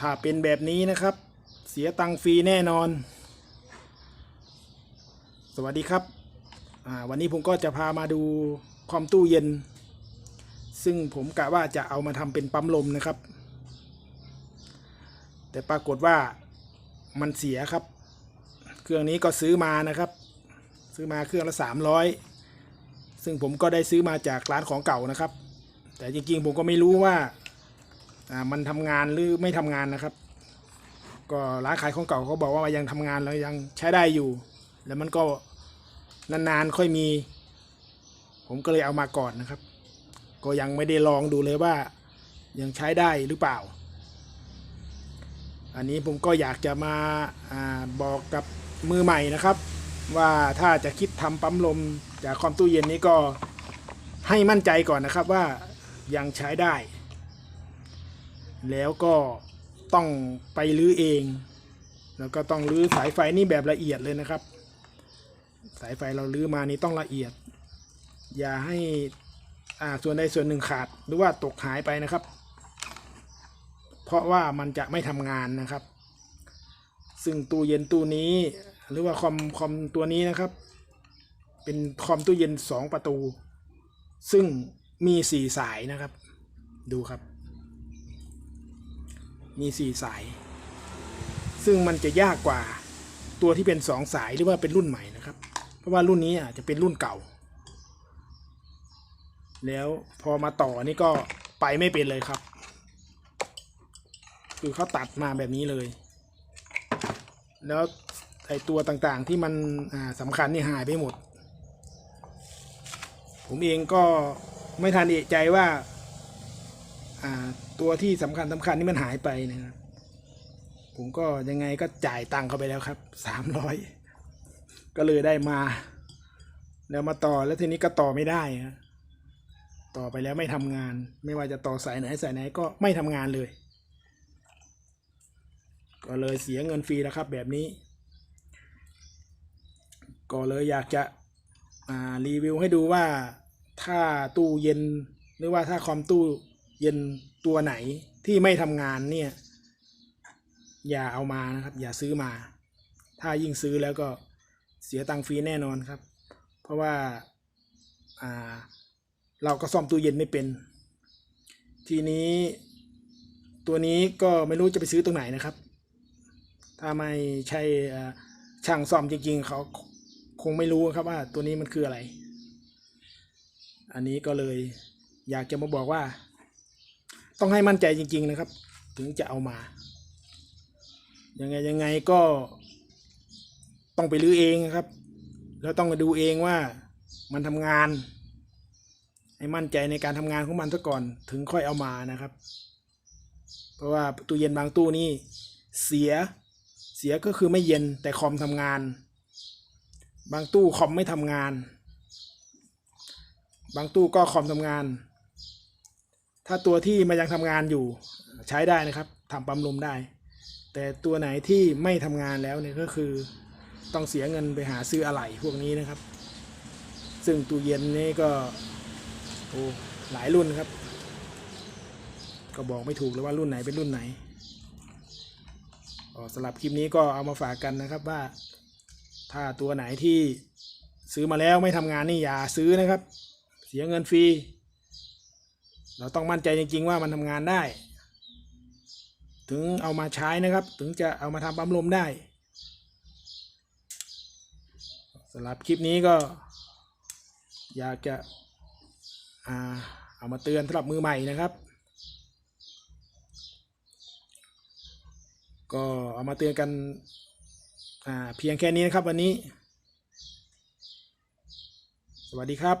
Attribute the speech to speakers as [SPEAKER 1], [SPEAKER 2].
[SPEAKER 1] ถ้าเป็นแบบนี้นะครับ เสียตังค์ฟรีแน่นอน สวัสดีครับ วันนี้ผมก็จะพามาดูความตู้เย็น ซึ่งผมกะว่าจะเอามาทำเป็นปั๊มลมนะครับ แต่ปรากฏว่ามันเสียครับ เครื่องนี้ก็ซื้อมานะครับ ซื้อมาเครื่องละสามร้อยซึ่งผมก็ได้ซื้อมาจากร้านของเก่านะครับ แต่จริงๆผมก็ไม่รู้ว่า อ่ามันทำงานหรือไม่ทำงานนะครับ ก็ร้านขายของเก่าเขาบอกว่ายังทำงานแล้วยังใช้ได้อยู่ แล้วมันก็นานๆค่อยมี ผมก็เลยเอามาก่อนนะครับ ก็ยังไม่ได้ลองดูเลยว่า ยังใช้ได้หรือเปล่า อันนี้ผมก็อยากจะมาอาบอกกับมือใหม่นะครับ ว่าถ้าจะคิดทำปั๊มลมจากความตู้เย็นนี้ก็ให้มั่นใจก่อนนะครับว่ายังใช้ได้ แล้วก็ต้องไปรื้อเอง แล้วก็ต้องรื้อสายไฟนี่แบบละเอียดเลยนะครับ สายไฟเรารื้อมานี่ต้องละเอียด อย่าให้อ่าส่วนใดส่วนหนึ่งขาดหรือว่าตกหายไปนะครับ เพราะว่ามันจะไม่ทำงานนะครับ ซึ่งตู้เย็นตู้นี้หรือว่าคอมคอมตัวนี้นะครับ เป็นคอมตู้เย็นสองประตู ซึ่งมีสี่สายนะครับ ดูครับ มีสี่สาย ซึ่งมันจะยากกว่าตัวที่เป็นสองสายหรือว่าเป็นรุ่นใหม่นะครับ เพราะว่ารุ่นนี้อาจจะเป็นรุ่นเก่า แล้วพอมาต่อนี่ก็ไปไม่เป็นเลยครับ คือเขาตัดมาแบบนี้เลย แล้วไอตัวต่างๆที่มันสำคัญนี่หายไปหมด ผมเองก็ไม่ทันเอะใจว่า ตัวที่สำคัญสำคัญนี่มันหายไปนะครับ ผมก็ยังไงก็จ่ายตังค์เขาไปแล้วครับสามร้อยก็เลยได้มา แล้วมาต่อแล้วทีนี้ก็ต่อไม่ได้ครับต่อไปแล้วไม่ทำงาน ไม่ว่าจะต่อสายไหนสายไหนก็ไม่ทำงานเลย ก็เลยเสียเงินฟรีแล้วครับ แบบนี้ ก็เลยอยากจะรีวิวให้ดูว่าถ้าตู้เย็นหรือว่าถ้าคอมตู้ เย็นตัวไหนที่ไม่ทำงานเนี่ย อย่าเอามานะครับ อย่าซื้อมา ถ้ายิ่งซื้อแล้วก็เสียตังค์ฟรีแน่นอนครับ เพราะว่าอ่าเราก็ซ่อมตู้เย็นไม่เป็น ทีนี้ตัวนี้ก็ไม่รู้จะไปซื้อตรงไหนนะครับ ถ้าไม่ใช่ช่างซ่อมจริง ๆ เขาคงไม่รู้ครับว่าตัวนี้มันคืออะไร อันนี้ก็เลยอยากจะมาบอกว่า ต้องให้มั่นใจจริง ๆนะครับ ถึงจะเอามา ยังไงยังไงก็ต้องไปรื้อเองครับ แล้วต้องมาดูเองว่ามันทำงาน ให้มั่นใจในการทำงานของมันซะก่อนถึงค่อยเอามานะครับ เพราะว่าตู้เย็นบางตู้นี่เสียเสียก็คือไม่เย็นแต่คอมทำงาน บางตู้คอมไม่ทำงาน บางตู้ก็คอมทำงาน ถ้าตัวที่มันยังทำงานอยู่ใช้ได้นะครับทำปั๊มลมได้ แต่ตัวไหนที่ไม่ทำงานแล้วเนี่ยก็คือต้องเสียเงินไปหาซื้ออะไหล่พวกนี้นะครับ ซึ่งตู้เย็นนี่ก็โอ้หลายรุ่นครับ ก็บอกไม่ถูกเลยว่ารุ่นไหนเป็นรุ่นไหนอ๋อสำหรับคลิปนี้ก็เอามาฝากกันนะครับว่า ถ้าตัวไหนที่ซื้อมาแล้วไม่ทำงานนี่อย่าซื้อนะครับ เสียเงินฟรี เราต้องมั่นใจจริง ๆ ว่ามันทำงานได้ ถึงเอามาใช้นะครับ ถึงจะเอามาทำปั๊มลมได้สำหรับคลิปนี้ก็ อยากจะอาเอามาเตือนสำหรับมือใหม่นะครับ ก็เอามาเตือนกันเพียงแค่นี้นะครับวันนี้ สวัสดีครับ